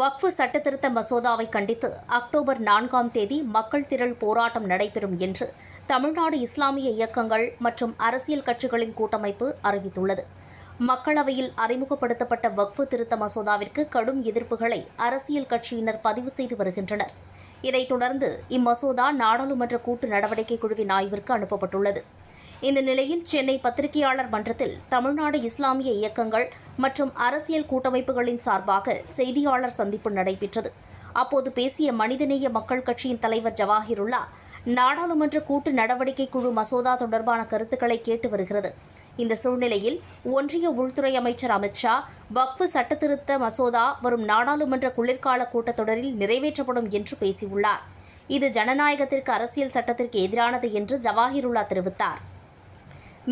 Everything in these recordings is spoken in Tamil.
வக்ஃபு சட்டத்திருத்த மசோதாவை கண்டித்து அக்டோபர் நான்காம் தேதி மக்கள் திரள் போராட்டம் நடைபெறும் என்று தமிழ்நாடு இஸ்லாமிய இயக்கங்கள் மற்றும் அரசியல் கட்சிகளின் கூட்டமைப்பு அறிவித்துள்ளது. மக்களவையில் அறிமுகப்படுத்தப்பட்ட வக்ஃபு திருத்த மசோதாவிற்கு கடும் எதிர்ப்புகளை அரசியல் கட்சியினர் பதிவு செய்து வருகின்றனர். இதைத் தொடர்ந்து இம்மசோதா நாடாளுமன்ற கூட்டு நடவடிக்கை குழுவின் ஆய்விற்கு அனுப்பப்பட்டுள்ளது. இந்த நிலையில் சென்னை பத்திரிகையாளர் மன்றத்தில் தமிழ்நாடு இஸ்லாமிய இயக்கங்கள் மற்றும் அரசியல் கூட்டமைப்புகளின் சார்பாக செய்தியாளர் சந்திப்பு நடைபெற்றது. அப்போது பேசிய மனிதநேய மக்கள் கட்சியின் தலைவர் ஜவாஹிருல்லா நாடாளுமன்ற கூட்டு நடவடிக்கை குழு மசோதா தொடர்பான கருத்துக்களை கேட்டு வருகிறது. இந்த சூழ்நிலையில் ஒன்றிய உள்துறை அமைச்சர் அமித்ஷா வக்ஃபு சட்டத்திருத்த மசோதா வரும் நாடாளுமன்ற குளிர்கால கூட்டத்தொடரில் நிறைவேற்றப்படும் என்று பேசியுள்ளார். இது ஜனநாயகத்திற்கு அரசியல் சட்டத்திற்கு எதிரானது என்று ஜவாஹிருல்லா தெரிவித்தார்.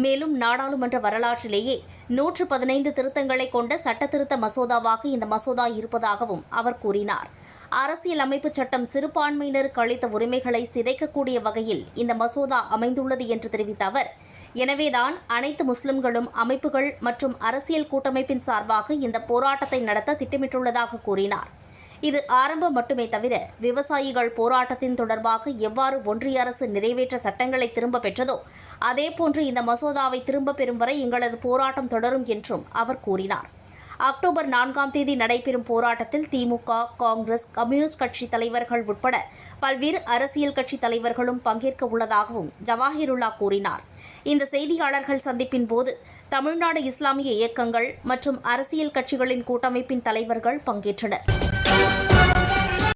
மேலும் நாடாளுமன்ற வரலாற்றிலேயே நூற்று பதினைந்து திருத்தங்களை கொண்ட சட்டத்திருத்த மசோதாவாக இந்த மசோதா இருப்பதாகவும் அவர் கூறினார். அரசியல் அமைப்பு சட்டம் சிறுபான்மையினருக்கு அளித்த உரிமைகளை சிதைக்கக்கூடிய வகையில் இந்த மசோதா அமைந்துள்ளது என்று தெரிவித்த அவர் எனவேதான் அனைத்து முஸ்லிம்களும் அமைப்புகள் மற்றும் அரசியல் கூட்டமைப்பின் சார்பாக இந்த போராட்டத்தை நடத்த திட்டமிட்டுள்ளதாக கூறினார். இது ஆரம்பம் மட்டுமே தவிர விவசாயிகள் போராட்டத்தின் தொடர்பாக எவ்வாறு ஒன்றிய அரசு நிறைவேற்ற சட்டங்களை திரும்ப பெற்றதோ அதேபோன்று இந்த மசோதாவை திரும்ப பெறும் வரை எங்களது போராட்டம் தொடரும் என்றும் அவர் கூறினார். அக்டோபர் நான்காம் தேதி நடைபெறும் போராட்டத்தில் திமுக காங்கிரஸ் கம்யூனிஸ்ட் கட்சி தலைவர்கள் உட்பட பல்வேறு அரசியல் கட்சி தலைவர்களும் பங்கேற்க உள்ளதாகவும் ஜவாஹிருல்லா கூறினார். இந்த செய்தியாளர்கள் சந்திப்பின் போது தமிழ்நாடு இஸ்லாமிய இயக்கங்கள் மற்றும் அரசியல் கட்சிகளின் கூட்டமைப்பின் தலைவர்கள் பங்கேற்றனர்.